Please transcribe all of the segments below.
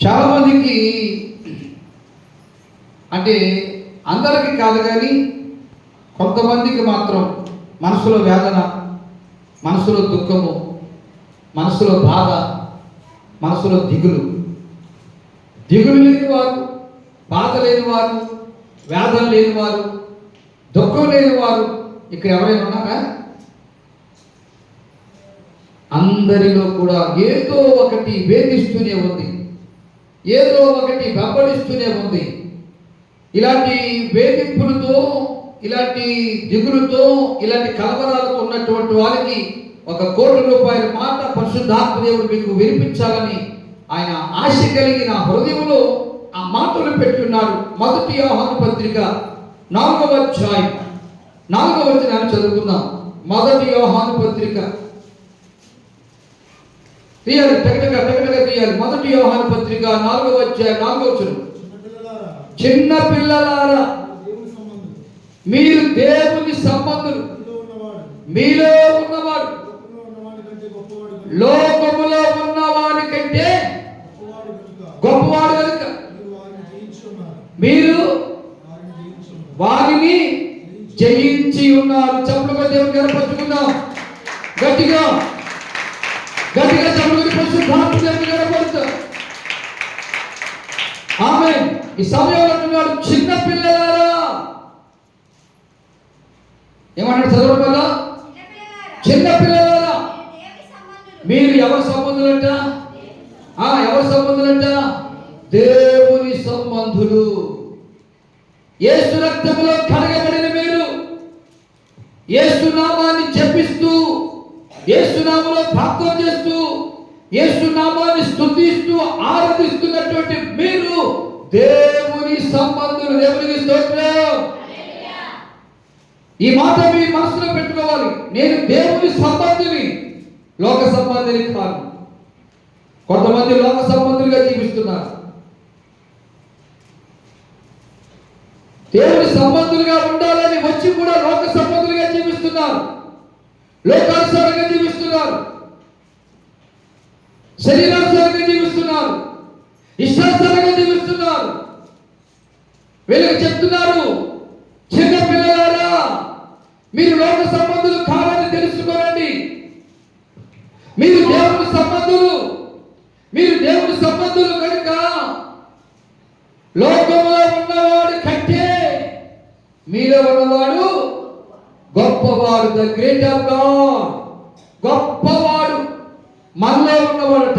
చాలామందికి అంటే అందరికీ కాదు కానీ కొంతమందికి మాత్రం మనసులో వేదన మనసులో దుఃఖము మనసులో బాధ మనసులో దిగులు. దిగులు లేని వారు బాధ లేని వారు వేదన లేని వారు దుఃఖం లేని వారు ఇక్కడ ఎవరైనా ఉన్నారా? అందరిలో కూడా ఏదో ఒకటి వేధిస్తూనే ఉంది. ఏదో ఒకటి వెంబడిస్తూనే ఉంది. ఇలాంటి వేధింపులతో ఇలాంటి దిగులుతో ఇలాంటి కలవరాలతో ఉన్నటువంటి వాళ్ళకి ఒక కోటి రూపాయల మాట పరిశుద్ధాత్మ దేవుడు మీకు వినిపించాలని ఆయన ఆశ కలిగిన హృదయంలో ఆ మాటలు పెట్టున్నాడు. మొదటి ఆహ్వాన పత్రిక నాలుగవ అధ్యాయం. నాలుగవ వచ్చిన చదువుకుందాం. మొదటి ఆహ్వాన పత్రిక తీయాలి తగినగా తగినగా తీయాలి. మొదటి వ్యవహార పత్రిక నాలుగవ అధ్యాయం నాలుగవ వచనం. చిన్నపిల్లలారా, చిన్న పిల్లలారా మీరు దేవుని సంబంధులు. మీలో ఉన్నవాడు, లోకములో ఉన్నవాడి కంటే గొప్పవాడు కనుక, మీరు వారిని జయించి ఉన్నారు. మీరు వారిని దేవుని గట్టిగా గట్టిగా దేవుని ఆమె ఈ సమయంలో అంటున్నాడు చిన్న పిల్లలారా. ఏమన్నాడు చదవడం వల్ల? చిన్న పిల్లలారా. మీరు ఎవరి సంబంధులంట? ఆ ఎవరి సంబంధులంట? దేవుని సంబంధులు. యేసు రక్తములో కడగబడిన మీరు యేసు నామాన్ని జపిస్తూ యేసు నామములో ప్రార్థన చేస్తూ యేసు నామాన్ని స్తుతిస్తూ ఆరాధిస్తున్నటువంటి మీరు దేవుని సంబంధులు. దేవునికి స్తోత్రం. ఈ మాట మీ మనసులో పెట్టుకోవాలి. నేను దేవుని సంబంధిని లోక సంబంధిని కాను కొంతమంది లోక సంబంధులుగా జీవిస్తున్నారు. దేవుని సంబంధులుగా ఉండాలని వచ్చి కూడా లోక సంబంధులుగా జీవిస్తున్నారు. లోకానుసారంగా జీవిస్తున్నారు. శరీరానుసారంగా జీవిస్తున్నారు. ఇష్టానుసారంగా జీవిస్తున్నారు. వీళ్ళకి చెప్తున్నారు చిన్న పిల్లలారా మీరు లోక సంబంధులు కావాలని తెలుసుకోనండి మీరు దేవుని సంబంధులు మీరు దేవుని సంబంధులు కనుక లోకంలో ఉన్నవాడు కంటే మీలో ఉన్నవాడు గొప్పవాడు. ద గ్రేట్ ఆఫ్ గాడ్ గొప్పవాడు. మనలో ఉన్నవాడట.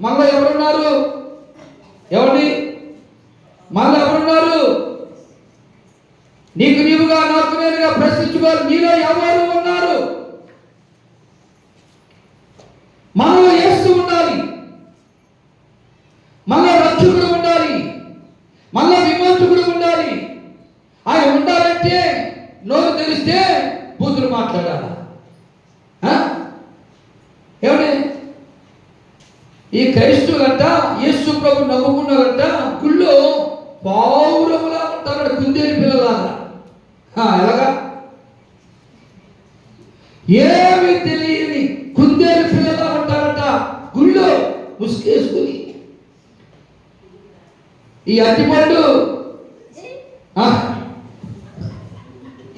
మనలో ఎవరున్నారు? ఎవరి మనలో ఎవరున్నారు? నీకు నీవుగా నాకు నేనుగా ప్రశ్నించుకోవాలి. మీలో ఎవరు ఉన్నారు? మనలో యేసు ఉండాలి. మనలో రక్షకుడు ఉండాలి. మనలో విమోచకుడు ఉండాలి. ఆయన ఉండాలంటే నోరు తెలిస్తే బూతులు మాట్లాడాలి ఆ? ఏమండి ఈ క్రైస్తవులంట యేసు ప్రభు నమ్ముకున్నారంట గుళ్ళో పావురముల ఉంటారట కుందేలు పిల్లలాగా ఎలాగా? ఏమి తెలియని కుందేలు పిల్లలా ఉంటారట గుళ్ళో ముసుకేసుకుని ఈ అరటిపండు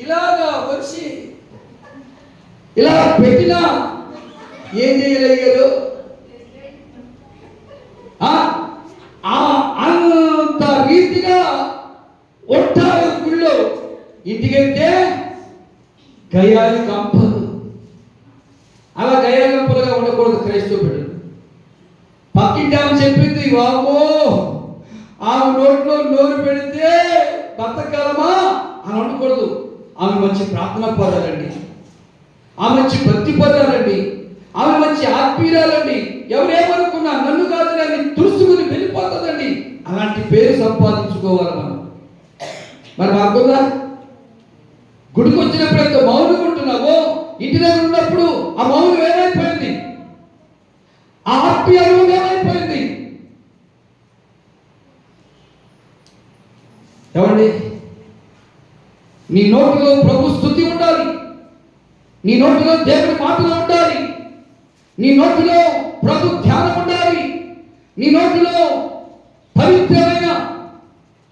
ఇలాగా వచ్చి ఇలా పెట్టినా ఏం చేయగలిగారు ఆ, ఆ అంత రీతిగా ఉంటారు గుళ్ళో ఇంటికెళ్తే గయాలి కంపలు. అలా గయాలి కంపలుగా ఉండకూడదు క్రైస్తవ బిడ్డలు పక్కింటి ఆమె చెప్పింది వామో ఆమె నోట్లో నోరు పెడితే బతకాలమా అని ఉండకూడదు ఆమె మంచి ప్రార్థన పదాలండి. ఆమె మంచి భక్తి పదాలండి. ఆమె మంచి ఆత్మీయురాలండి. ఎవరేమనుకున్నా నన్ను కాదు అని తుడుచుకుని వెళ్ళిపోతుందండి. అలాంటి పేరు సంపాదించుకోవాలి మనం. మరి మాకుందా గుడికి వచ్చినప్పుడు ఎంత మౌనుకుంటున్నావో ఇంటి దగ్గర ఉన్నప్పుడు ఆ మౌనం ఏమైపోయింది? ఆ ఆత్మీయ ఏమైపోయింది? ఏమండి? నీ నోటిలో ప్రభు స్థుతి ఉండాలి. నీ నోటిలో దేవుడి మాటలు ఉండాలి. నీ నోటిలో ప్రభు ధ్యానం ఉండాలి. నీ నోటిలో పవిత్రమైన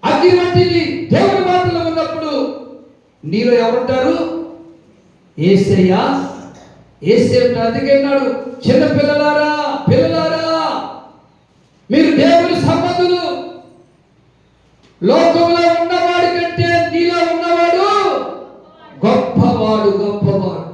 అగ్ని వంటిది దేవుని నీలో ఎవరుంటారు? ఏసయ్యా. ఏసే అందుకే అన్నాడు చిన్న పిల్లలారా పిల్లలారా మీరు దేవుని సంబంధులు. లోకంలో ఉన్నవాడి కంటే నీలో ఉన్నవాడు గొప్పవాడు గొప్పవాడు.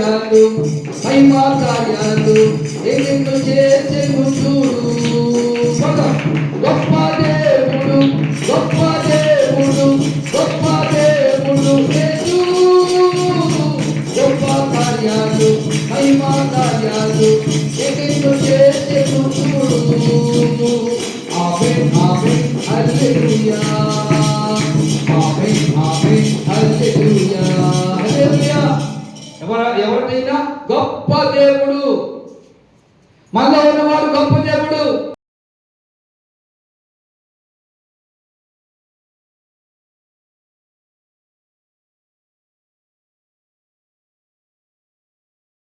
కార్యాలు మహిమా కార్యాలు ఎన్నెన్నో చేసే చూడు గొప్ప దేవుడు గొప్ప దేవుడు గొప్ప దేవుడు యేసు. గొప్ప కార్యాలు మహిమా కార్యాలు ఎన్నెన్నో చేసే చూడు ఆమేన్ ఆమేన్ హల్లెలూయా. ఎవర గొప్ప దేవుడు. మనలో ఉన్నవాడు గొప్ప